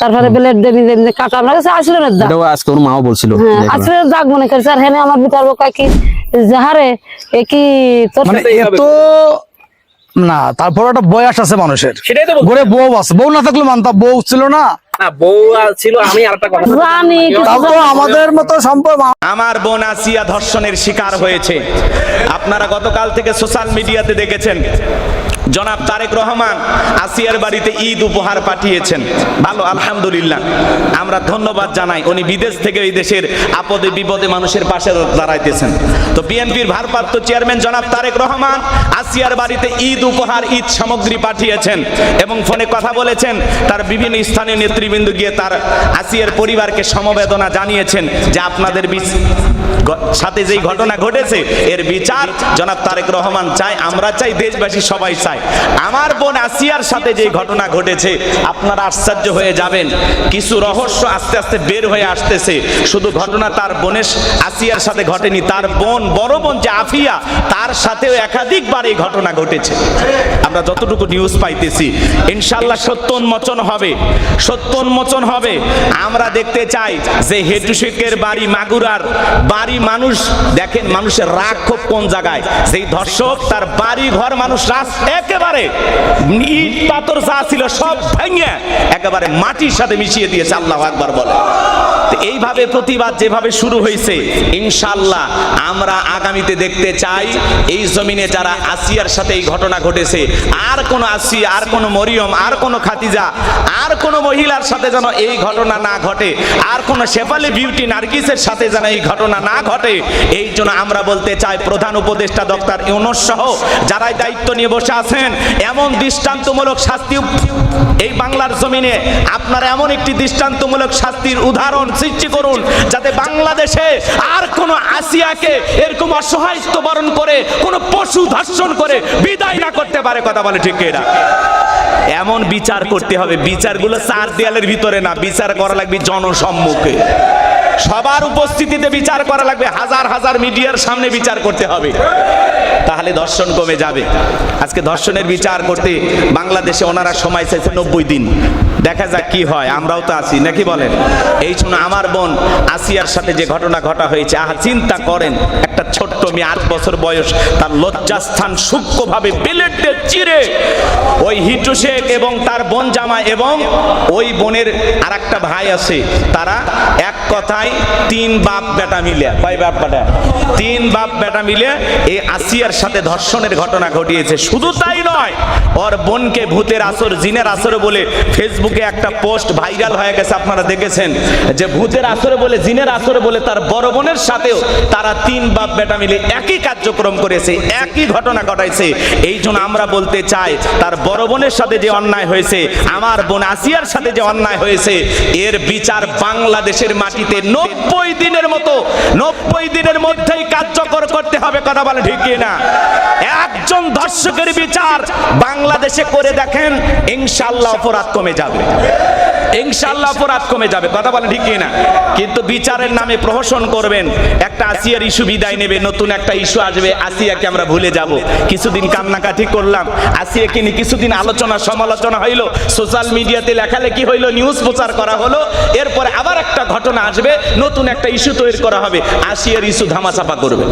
তারপরে ব্লেড নিজে কাটা আসলের দাগ আজকে ওর মাও বলছিল। হ্যাঁ দাগ মনে করছে আর হেনে আমার বিটার বোকা কি? যাহারে এ কি তোর মানে এত না তারপর একটা বয়স আছে মানুষের। সেটাই তো বলছি। ঘরে বউ আছে বউ না থাকলে মানতাম বউ ছিল না। না বউ আর ছিল আমি আরেকটা কথা বলতে চাই। জানি। তারপর আমাদের মতো সম্পর্ক। আমার বোন আসিয়া ধর্ষণের শিকার হয়েছে। আপনারা গতকাল থেকে সোশ্যাল মিডিয়াতে দেখেছেন। জনাব তারেক রহমান আসিয়ার বাড়িতে ঈদ উপহার পাঠিয়েছেন। ভালো, আলহামদুলিল্লাহ। আমরা ধন্যবাদ জানাই, উনি বিদেশ থেকে এই দেশের আপদে বিপদে মানুষের পাশে দাঁড়াইতেছেন। তো বিএনপির ভারপ্রাপ্ত চেয়ারম্যান জনাব তারেক রহমান আসিয়ার বাড়িতে ঈদ উপহার, ঈদ সামগ্রী পাঠিয়েছেন এবং ফোনে কথা বলেছেন। তার বিভিন্ন স্থানীয় নেতৃবৃন্দ গিয়ে তার আসিয়ার পরিবারকে সমবেদনা জানিয়েছেন যে আপনাদের সাথে যেই ঘটনা ঘটেছে, এর বিচার জনাব তারেক রহমান চাই আমরা চাই, দেশবাসী সবাই চায় আমার বোন আসিয়ার সাথে যে ঘটনা ঘটেছে, আপনারা আশ্চর্য হয়ে যাবেন। কিছু রহস্য আস্তে আস্তে বের হয়ে আসতেছে। শুধু ঘটনা তার বোনের আসিয়ার সাথে ঘটেনি, তার বোন, বড় বোন যে আফিয়া, তার সাথেও একাধিকবার এই ঘটনা ঘটেছে। আমরা যতটুকু নিউজ পাইতেছি ইনশাল্লাহ সত্য উন্মোচন হবে সত্য উন্মোচন হবে। আমরা দেখতে চাই যে হেটুশেকের বাড়ি মাগুরার, বাড়ি মানুষ দেখেন মানুষের রাগ খুব কোন জায়গায়? সেই ধর্ষক তার বাড়ি ঘর মানুষ রাস একেবারে ইট, পাথর যা ছিল সব ভেঙে একেবারে মাটির সাথে মিশিয়ে দিয়েছে, আল্লাহ আকবার বলে। এইভাবে প্রতিবাদ যেভাবে শুরু হয়েছে ইনশাল্লাহ আমরা আগামীতে দেখতে চাই, এই জমিনে যারা আসিয়ার সাথে এই ঘটনা ঘটেছে, আর কোন আসিয়া আর কোন মরিয়ম, আর কোন খাতিজা আর কোন মহিলার সাথে যেন এই ঘটনা না ঘটে, আর কোন শেফালি বিউটি নার্গিসের সাথে যেন এই ঘটনা না ঘটে, এই জন্য আমরা বলতে চাই প্রধান উপদেষ্টা ডক্টর ইউনুস সহ, যারাই দায়িত্ব নিয়ে বসে আছেন এমন দৃষ্টান্তমূলক শাস্তি এই বাংলার জমিনে আপনারা এমন একটি দৃষ্টান্তমূলক শাস্তির উদাহরণ সৃষ্টি করুন, যাতে বাংলাদেশে আর কোন আসিয়াকে এরকম অসহায়ত্ব বরণ করে, কোন পশু ধর্ষণ করে বিদায় না করতে পারে। কথা বলে ঠিক এরা এমন বিচার করতে হবে। বিচারগুলো চার দেয়ালের ভিতরে না, বিচার করা লাগবে জনসম্মুখে। সবার উপস্থিতিতে বিচার করা লাগবে। হাজার হাজার মিডিয়ার সামনে বিচার করতে হবে। তাহলে ধর্ষণ কমে যাবে। আজকে ধর্ষণের বিচার করতে বাংলাদেশে ওনারা সময় চাইছে নব্বই দিন। দেখা যাক কি হয়, আমরাও তো আছি, নাকি বলেন? এই জন্য আমার বোন আসিয়ার সাথে যে ঘটনা ঘটা হয়েছে, আহা, চিন্তা করেন, একটা ছোট্ট মেয়ে, আট বছর বয়স, তার লজ্জাস্থান সূক্ষ্মভাবে বেলেটে চিরে। ওই হিটু শেখ এবং তার বোন জামা এবং ওই বোনের আর একটা ভাই আছে, তারা এক কথায় তিন বাপ বেটা মিলে, কয় বাপ বেটা? তিন বাপ বেটা মিলে এই আসিয়ার সাথে ধর্ষণের ঘটনা ঘটিয়েছে, শুধু তাই নয়, ওর বোনকে ভূতের আসর, জিনের আসর বলে ফেসবুকে একটা পোস্ট ভাইরাল হয়ে গেছে, আপনারা দেখেছেন, যে ভূতের আসরে বলে, জিনের আসরে বলে, তার বড় বোনের সাথেও তারা তিন বাপ বেটা মিলে একই কার্যক্রম করেছে, একই ঘটনা ঘটাইছে। এই জন্য আমরা বলতে চাই, তার বড় বোনের সাথে যে অন্যায় হয়েছে, আমার বোন আসিয়ার সাথে যে অন্যায় হয়েছে, এর বিচার বাংলাদেশের মাটিতে নব্বই দিনের মতো, নব্বই দিনের মধ্যেই কার্যকর করতে হবে, কথা বলে ঠিক না? একজন ধর্ষকের বিচার বাংলাদেশে করে দেখেন ইনশাল্লাহ অপরাধ কমে যাবে। Yeah. ইনশাল্লাহ অপরাধ কমে যাবে। কথা বলে ঠিক না কিন্তু বিচারের নামে প্রহসন করবেন, একটা আসিয়ার ইস্যু বিদায় নেবে, নতুন একটা ইস্যু আসবে, আসিয়াকে আমরা ভুলে যাব। কিছুদিন কান্নাকাটি করলাম, আসিয়াকে নিয়ে কিছুদিন আলোচনা, সমালোচনা হইল, সোশ্যাল মিডিয়াতে লেখালেখি হইল, নিউজ প্রচার করা হলো, এরপরে আবার একটা ঘটনা আসবে, নতুন একটা ইস্যু তৈরি করা হবে, আসিয়ার ইস্যু ধামাচাপা করবে।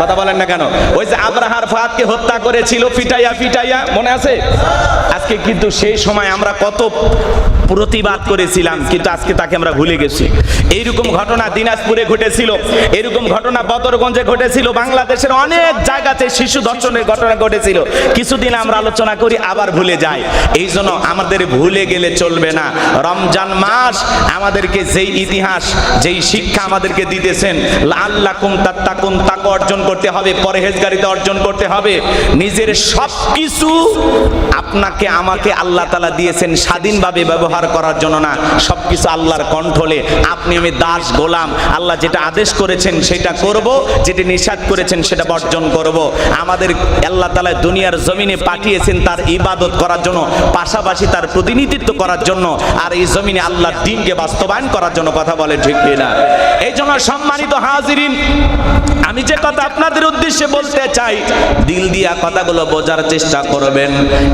কথা বলেন না কেন? ওই যে আব্রাহার ফাহাদকে হত্যা করেছিল, ফিটাইয়া ফিটাইয়া, মনে আছে? আজকে কিন্তু সেই সময় আমরা কত প্রতিবাদ করেছিলাম, কিন্তু আজকে তাকে আমরা ভুলে গেছি। এইরকম ঘটনা দিনাজপুরে ঘটেছিল এরকম ঘটনা বদরগঞ্জে ঘটেছিল, বাংলাদেশের অনেক জায়গাতে শিশু ধর্ষণের ঘটনা ঘটেছিল। কিছুদিন আমরা আলোচনা করি, আবার ভুলে যাই। এই জন্য আমাদের ভুলে গেলে চলবে না। রমজান মাস আমাদেরকে যেই ইতিহাস, যেই শিক্ষা আমাদেরকে দিতেছেন আল্লাহ কুম তাত্তাকুম তাকে অর্জন করতে হবে, পরহেজগারিতা অর্জন করতে হবে। নিজের সব কিছু আপনাকে, আমাকে আল্লাহ তালা দিয়েছেন, স্বাধীনভাবে ব্যবহার করার জন্য না, সবকিছু আল্লাহর কণ্ঠলে। আপনি আমি দাস, গোলাম, আল্লাহ যেটা আদেশ করেছেন সেটা করব, যেটা নিষাদ করেছেন সেটা বর্জন করব। আমাদের আল্লাহ তালা দুনিয়ার জমিনে পাঠিয়েছেন তার ইবাদত করার জন্য, পাশাপাশি তার প্রতিনিধিত্ব করার জন্য, আর এই জমিনে আল্লাহর দিনকে বাস্তবায়ন করার জন্য কথা বলে, ঠিক না এই জন্য সম্মানিত হাজিরিন, আমি যে কথা আপনাদের উদ্দেশ্যে বলতে চাই, দিল দিয়া কথাগুলো বোঝার চেষ্টা করবেন।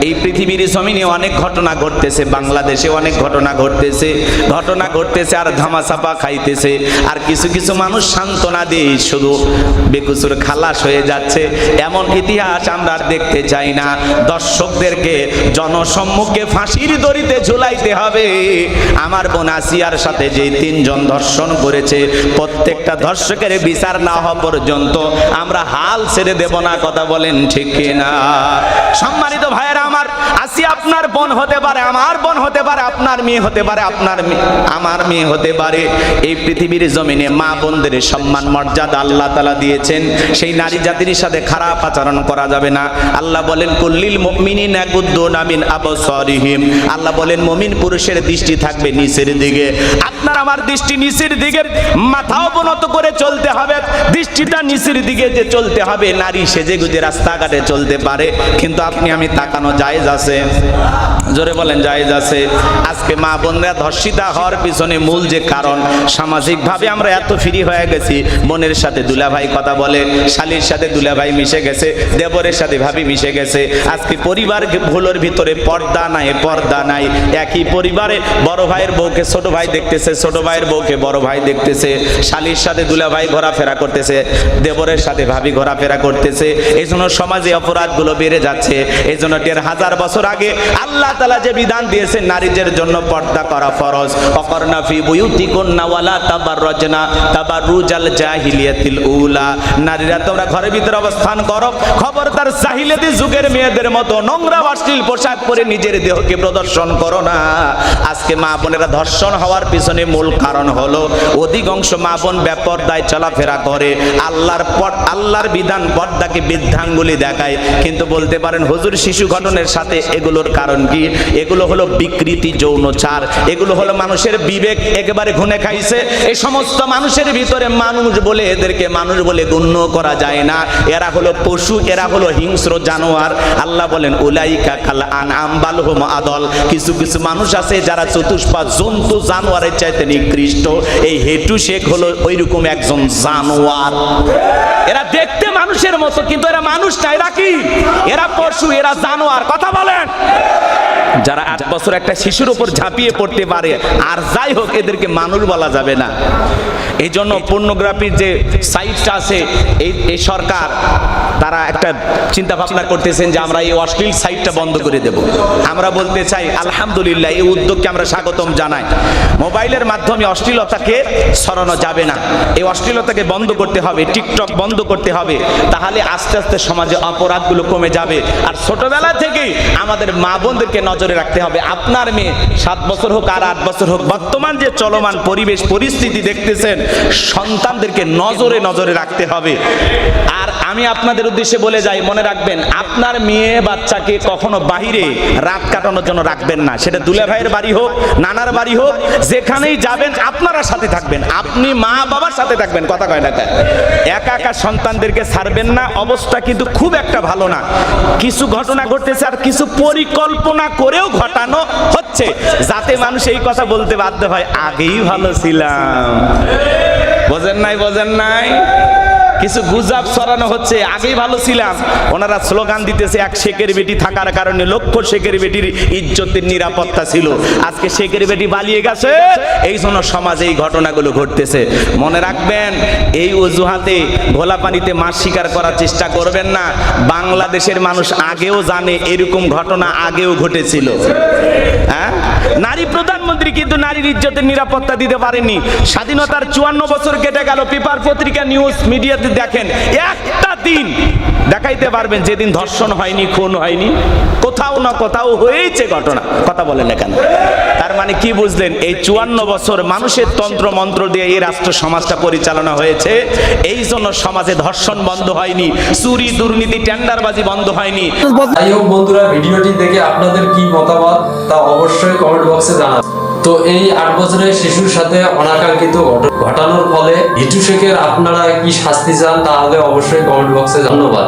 এই পৃথিবীর জমিনে অনেক ঘটনা ঘটতেছে, বাংলাদেশে অনেক ঘটনা ঘটতেছে, ঘটনা ঘটতেছে, আর ধামাচাপা খাইতেছে। আর কিছু কিছু মানুষ সান্ত্বনা দিয়ে শুধু বেকুসুর খালাস হয়ে যাচ্ছে। এমন ইতিহাস আমরা দেখতে চাই না। দর্শকদেরকে জনসম্মুখে ফাঁসির দড়িতে ঝুলাইতে হবে। আমার বোন আসিয়ার সাথে যে তিনজন ধর্ষণ করেছে, প্রত্যেকটা ধর্ষকের বিচার না হওয়া পর্যন্ত আমরা হাল ছেড়ে দেব না, কথা বলেন ঠিক না সম্মানিত ভাইয়েরা আমার আপনার বোন হতে পারে, আমার বোন হতে পারে, আপনার মেয়ে হতে পারে, আপনার আমার মেয়ে হতে পারে। এই পৃথিবীর জমিনে মা বোনদের সম্মান, মর্যাদা আল্লাহ তালা দিয়েছেন। সেই নারী জাতির সাথে খারাপ আচরণ করা যাবে না। আল্লাহ বলেন কুল্লিল মুমিনিন ইয়াগুদ্দুন মিন আবসারিহিম। আল্লাহ বলেন, মুমিন পুরুষের দৃষ্টি থাকবে নিচের দিকে। আপনার আমার দৃষ্টি নিচের দিকে, মাথা অবনত করে চলতে হবে। দৃষ্টিটা নিচের দিকে যে চলতে হবে, নারী সেজে গুজে রাস্তাঘাটে চলতে পারে। কিন্তু আপনি, আমি তাকানো জায়েজ আছে? Amén. জোরে বলেন, জায়েজ আছে। আজকে মা বোনরা ধর্ষিতা হওয়ার পিছনে মূল যে কারণ, সামাজিকভাবে আমরা এত ফ্রি হয়ে গেছি। বোনের সাথে দুলাভাই কথা বলে, শালির সাথে দুলাভাই মিশে গেছে, দেবরের সাথে ভাবি মিশে গেছে। আজকে পরিবার ভুলোর ভিতরে পর্দা নাই পর্দা নাই। একই পরিবারে বড় ভাইয়ের বউকে ছোট ভাই দেখতেছে, ছোট ভাইয়ের বউকে বড় ভাই দেখতেছে। শালির সাথে দুলাভাই ঘোরাফেরা করতেছে, দেবরের সাথে ভাবি ঘোরাফেরা করতেছে। এই জন্য সমাজে অপরাধগুলো বেড়ে যাচ্ছে। এই জন্য দেড় হাজার বছর আগে আল্লাহ তালা যে বিধান দিয়েছেন, নারীদের জন্য পর্দা করা ফরজ। অকর্ণা ফি জাহিলিয়াতিল উলা। নারীরা তোমরা ঘরের ভিতরে অবস্থান করো, খবরদার জাহিলিয়াতি যুগের মেয়েদের মতো নোংরা অশ্লীল পোশাক পরে নিজের দেহকে প্রদর্শন করো না। আজকে মা বোনেরা ধর্ষণ হওয়ার পিছনে মূল কারণ হলো, অধিকাংশ মা বোন চলাফেরা করে, আল্লাহর পর আল্লাহর বিধান পর্দাকে বৃদ্ধাঙ্গুলি দেখায়। কিন্তু বলতে পারেন, হুজুর শিশু ঘটনের সাথে এগুলোর কারণ কি? এগুলো হলো বিকৃতি যৌনচার এগুলো হলো মানুষের বিবেক একেবারে ঘুনে খাইছে। এই সমস্ত মানুষের ভিতরে মানুষ বলে এদেরকে মানুষ বলে গণ্য করা যায় না। এরা হলো পশু, এরা হলো হিংস্র জানোয়ার। আল্লাহ বলেন, উলাইকা খাল আন আম্বাল হোম আদল। কিছু কিছু মানুষ আছে যারা চতুষ্পা জন্তু জানোয়ারের চাইতে নিকৃষ্ট। এই হেটু শেখ হলো ওইরকম একজন জানোয়ার। এরা দেখতে মানুষের মতো, কিন্তু এরা মানুষ না। এরা কি? এরা পশু, এরা জানোয়ার। কথা বলেন। যারা আট বছর একটা শিশুর উপর ঝাঁপিয়ে পড়তে পারে, আর যাই হোক, এদেরকে মানুষ বলা যাবে না। এই জন্য পর্নোগ্রাফির যে সাইটটা আছে, এই এই সরকার, তারা একটা চিন্তা ভাবনা করতেছেন যে আমরা এই অশ্লীল সাইটটা বন্ধ করে দেব। আমরা বলতে চাই, আলহামদুলিল্লাহ, এই উদ্যোগকে আমরা স্বাগতম জানাই। মোবাইলের মাধ্যমে অশ্লীলতাকে সরানো যাবে না। এই অশ্লীলতাকে বন্ধ করতে হবে, টিকটক বন্ধ করতে হবে। তাহলে আস্তে আস্তে সমাজে অপরাধগুলো কমে যাবে। আর ছোটবেলা থেকেই আমাদের মা বোনদেরকে নজরে রাখতে হবে। আপনার মেয়ে সাত বছর হোক আর আট বছর হোক, বর্তমান যে চলমান পরিবেশ, পরিস্থিতি দেখতেছেন, সন্তানদেরকে নজরে নজরে রাখতে হবে। আর আমি আপনাদের উদ্দেশ্যে বলে যাই, মনে রাখবেন, আপনার মেয়ে বাচ্চাকে কখনো বাহিরে রাত কাটানোর জন্য রাখবেন না। সেটা দুলে ভাইয়ের বাড়ি হোক, নানার বাড়ি হোক, যেখানেই যাবেন, আপনারা সাথে থাকবেন। আপনি মা বাবার সাথে থাকবেন, কথা কয় না? একা একা সন্তানদেরকে ছাড়বেন না, অবস্থা কিন্তু খুব একটা ভালো না। কিছু ঘটনা ঘটতেছে আর কিছু পরিকল্পনা করেও ঘটানো হচ্ছে, যাতে মানুষ এই কথা বলতে বাধ্য হয়। আগেই ভালো ছিলাম। বোঝেন নাই বোঝেন নাই? কিছু গুজাব ছড়ানো হচ্ছে, আগেই ভালো ছিলাম। ওনারা স্লোগান দিতেছে, এক শেখের বেটি থাকার কারণে লক্ষ শেখের বেটির ইজ্জতের নিরাপত্তা ছিল। আজকে শেখের বেটি পালিয়ে গেছে। এই জন্য সমাজে এই ঘটনাগুলো ঘটতেছে। মনে রাখবেন, এই অজুহাতে ঘোলা পানিতে মাছ শিকার করার চেষ্টা করবেন না। বাংলাদেশের মানুষ আগেও জানে, এরকম ঘটনা আগেও ঘটেছিল। কিন্তু নারীর ইজ্জতের নিরাপত্তা দিতে পারেনি। স্বাধীনতার চুয়ান্ন বছর কেটে গেল। পেপার পত্রিকা নিউজ মিডিয়াতে দেখেন, একটা দিন দেখাইতে পারবেন, যেদিন ধর্ষণ হয়নি, খুন হয়নি। কোথাও না কোথাও হয়েছে ঘটনা। কথা বলেন এখানে তার মানে কি বুঝলেন? এই চুয়ান্ন বছর মানুষের তন্ত্র মন্ত্র দিয়ে এই রাষ্ট্র সমাজটা পরিচালনা হয়েছে। এই জন্য সমাজে ধর্ষণ বন্ধ হয়নি, চুরি, দুর্নীতি, টেন্ডারবাজি বন্ধ হয়নি। বন্ধুরা, ভিডিওটি দেখে আপনাদের কি মতামত তা অবশ্যই কমেন্ট বক্সে জানান তো এই আট বছরের শিশুর সাথে অনাকাঙ্ক্ষিত ঘটনা ঘটানোর ফলে হিটু শেখের আপনারা কি শাস্তি চান, তাহলে অবশ্যই কমেন্ট বক্সে ধন্যবাদ।